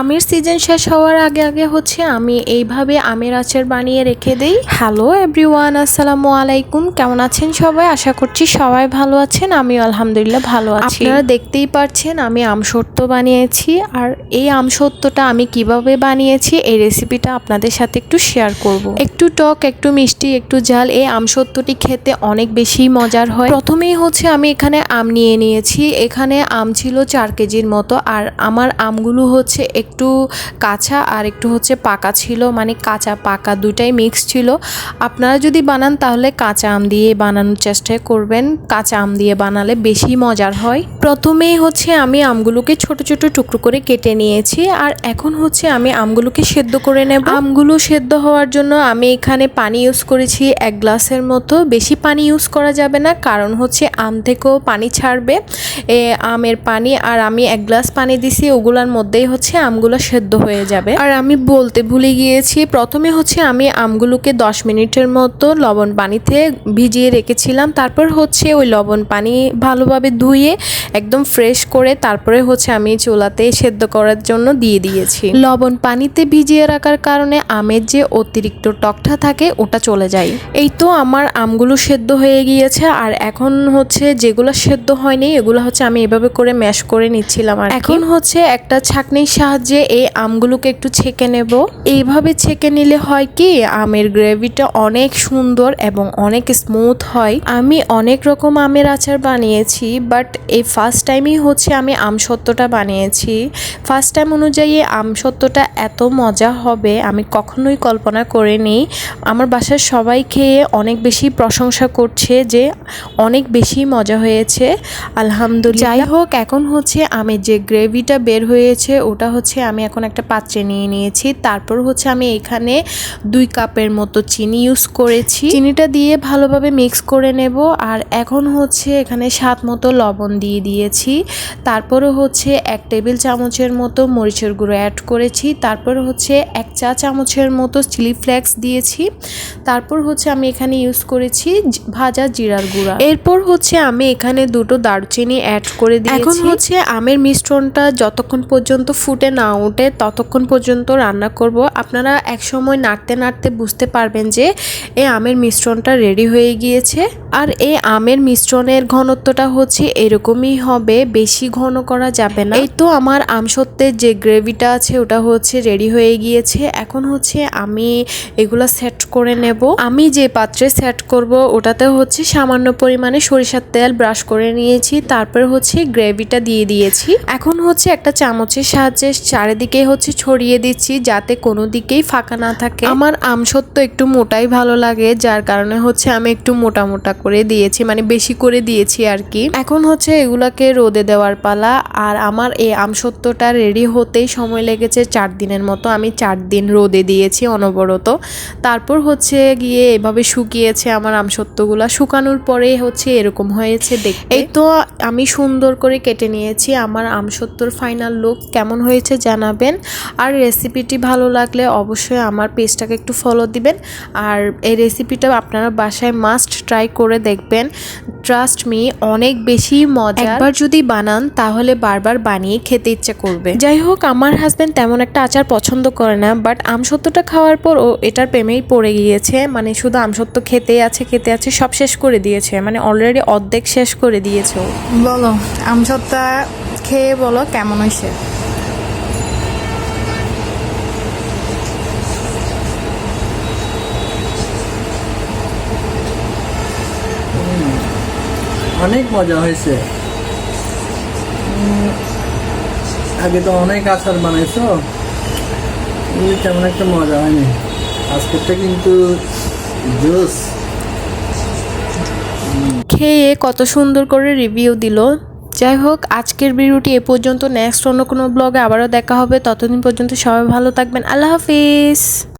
আমের সিজন শেষ হওয়ার আগে আগে হচ্ছে আমি এইভাবে আমের আচার বানিয়ে রেখে দেই। হ্যালো এভরিওয়ান আসসালামু আলাইকুম। কেমন আছেন সবাই? আশা করছি সবাই ভালো আছেন। আমিও আলহামদুলিল্লাহ ভালো আছি। আপনারা দেখতেই পাচ্ছেন আমি আমসত্ত্ব বানিয়েছি। আর এই আমসত্ত্বটা আমি কীভাবে বানিয়েছি, এই রেসিপিটা আপনাদের সাথে একটু শেয়ার করব। একটু টক, একটু মিষ্টি, একটু ঝাল এই আমসত্ত্বটি খেতে অনেক বেশি মজার হয়। প্রথমেই হচ্ছে আমি এখানে আম নিয়ে নিয়েছি। এখানে আম ছিল চার কেজির মতো। আর আমার আমগুলো হচ্ছে একটু কাঁচা আর একটু হচ্ছে পাকা ছিল মানে কাঁচা পাকা দুটাই মিক্স ছিল। আপনারা যদি বানান তাহলে কাঁচা আম দিয়ে বানানোর চেষ্টা করবেন। কাঁচা আম দিয়ে বানালে বেশি মজার হয়। প্রথমেই হচ্ছে আমি আমগুলোকে ছোট ছোট টুকরো করে কেটে নিয়েছি আর এখন হচ্ছে আমি আমগুলোকে সেদ্ধ করে নেব। আমগুলো সেদ্ধ হওয়ার জন্য আমি এখানে পানি ইউজ করেছি এক গ্লাসের মতো। বেশি পানি ইউজ করা যাবে না, কারণ হচ্ছে আম থেকেও পানি ছাড়বে। আমের পানি আর আমি এক গ্লাস পানি দিছি, ওগুলোর মধ্যেই হচ্ছে আমগুলো সেদ্ধ হয়ে যাবে। আর আমি বলতে ভুলে গিয়েছি, প্রথমে হচ্ছে আমি আমগুলোকে দশ মিনিটের মতো লবণ পানিতে ভিজিয়ে রেখেছিলাম। তারপর হচ্ছে ওই লবণ পানি ভালোভাবে ধুয়ে একদম ফ্রেশ করে তারপরে হচ্ছে আমি চুলাতে সেদ্ধ করার জন্য দিয়ে দিয়েছি। লবণ পানিতে ভিজিয়ে রাখার কারণে আমের যে অতিরিক্ত টকটা থাকে ওটা চলে যায়। এই তো আমার আমগুলো সেদ্ধ হয়ে গিয়েছে। আর এখন হচ্ছে যেগুলো সেদ্ধ হয়নি, এগুলো হচ্ছে আমি এভাবে করে ম্যাশ করে নিচ্ছিলাম আর এখন হচ্ছে একটা ছাকনির সাহায্যে এই আমগুলোকে একটু ছেঁকে নেব। এইভাবে ছেঁকে নিলে হয় কি, আমের গ্রেভিটা অনেক সুন্দর এবং অনেক স্মুথ হয়। আমি অনেক রকম আমের আচার বানিয়েছি, বাট এই ফার্স্ট টাইমই হচ্ছে আমি আমসত্ত্বটা বানিয়েছি। ফার্স্ট টাইম অনুযায়ী আমসত্ত্বটা এত মজা হবে, আমি কখনোই কল্পনা করে করিনি। আমার বাসার সবাই খেয়ে অনেক বেশি প্রশংসা করছে যে অনেক বেশি মজা হয়েছে। আলহামদুলিল্লাহ। যাই হোক, এখন হচ্ছে আমি যে গ্রেভিটা বের হয়েছে, ওটা হচ্ছে আমি এখন একটা পাত্রে নিয়ে নিয়েছি। তারপর হচ্ছে আমি এখানে দুই কাপের মতো চিনি ইউজ করেছি। চিনিটা দিয়ে ভালোভাবে মিক্স করে নেব। আর এখন হচ্ছে এখানে স্বাদ মতো লবণ দিয়ে দিয়েছি। তারপরে হচ্ছে এক টেবিল চামচের মতো মরিচের গুঁড়ো অ্যাড করেছি। তারপর হচ্ছে এক চা চামচের মতো চিলি ফ্লেক্স দিয়েছি। তারপর হচ্ছে আমি এখানে ইউজ করেছি ভাজা জিরার গুঁড়া। এরপর হচ্ছে আমি এখানে দুটো দারুচিনি অ্যাড করে দিয়েছি। এখন হচ্ছে আমের মিশ্রণটা যতক্ষণ পর্যন্ত ফুটে না ওঠে ততক্ষণ পর্যন্ত রান্না করব। আপনারা এক সময় নাড়তে নাড়তে বুঝতে পারবেন যে এই আমের মিশ্রণটা রেডি হয়ে গিয়েছে। আর এই আমের মিশ্রণের ঘনত্বটা হচ্ছে এরকমই হবে বেশি ঘন করা যাবে না। এই তো আমার আমসত্ত্বের যে গ্রেভিটা আছে ওটা হচ্ছে রেডি হয়ে গিয়েছে। এখন হচ্ছে আমি এগুলো সেট করে নেব। আমি যে পাত্রে সেট করব ওটাতে হচ্ছে সামান্য পরিমাণে সরিষার তেল ব্রাশ করে নিয়েছি। তারপর হচ্ছে গ্রেভিটা দিয়ে দিয়েছি। এখন হচ্ছে একটা চামচের সাহায্যে চারিদিকে হচ্ছে ছড়িয়ে দিচ্ছি যাতে কোনো দিকেই ফাঁকা না থাকে। আমার আমসত্ত্ব একটু মোটাই ভালো লাগে, যার কারণে হচ্ছে আমি একটু মোটা মোটা করে দিয়েছি মানে বেশি করে দিয়েছি আর কি এখন হচ্ছে এগুলাকে রোদে দেওয়ার পালা। আর আমার এই আমসত্ত্বটা রেডি হতেই সময় লেগেছে চার দিনের মতো আমি চার দিন রোদে দিয়েছি অনবরত। তারপর হচ্ছে গিয়ে এভাবে শুকিয়েছে আমার আমসত্ত্বগুলা। শুকানোর পরে হচ্ছে এরকম হয়েছে দেখতে। এই তো আমি সুন্দর করে কেটে নিয়েছি আমার আমসত্ত্বর ফাইনাল লুক কেমন হয়েছে জানাবেন। আর রেসিপিটি ভালো লাগলে অবশ্যই আমার পেজটাকে একটু ফলো দিবেন। আর এই রেসিপিটা আপনারা বাসায় মাস্ট ট্রাই করে দেখবেন। ট্রাস্ট মি অনেক বেশি মজা একবার যদি বানান তাহলে বারবার বানিয়ে খেতে ইচ্ছে করবে। যাই হোক আমার হাজব্যান্ড তেমন একটা আচার পছন্দ করে না বাট আমসত্ত্বটা খাওয়ার পর ও এটার প্রেমেই পড়ে গিয়েছে। মানে শুধু আমসত্ত্ব খেতে আছে খেতে আছে সব শেষ করে দিয়েছে। মানে অলরেডি অর্ধেক শেষ করে দিয়েছে বলো আমসত্তা খেয়ে বলো কেমন হয়েছে? অনেক মজা হয়েছে। আগে তো অনেক আচার বানাইছো। তেমন একটা মজা হয়নি। আজকেরটা কিন্তু জুস। খেয়ে কত সুন্দর করে রিভিউ দিল। যাই হোক, আজকের ভিডিওটি এ পর্যন্ত। নেক্সট অন্য কোনো ব্লগে আবারও দেখা হবে। ততদিন পর্যন্ত সবাই ভালো থাকবেন। আল্লাহ হাফিজ।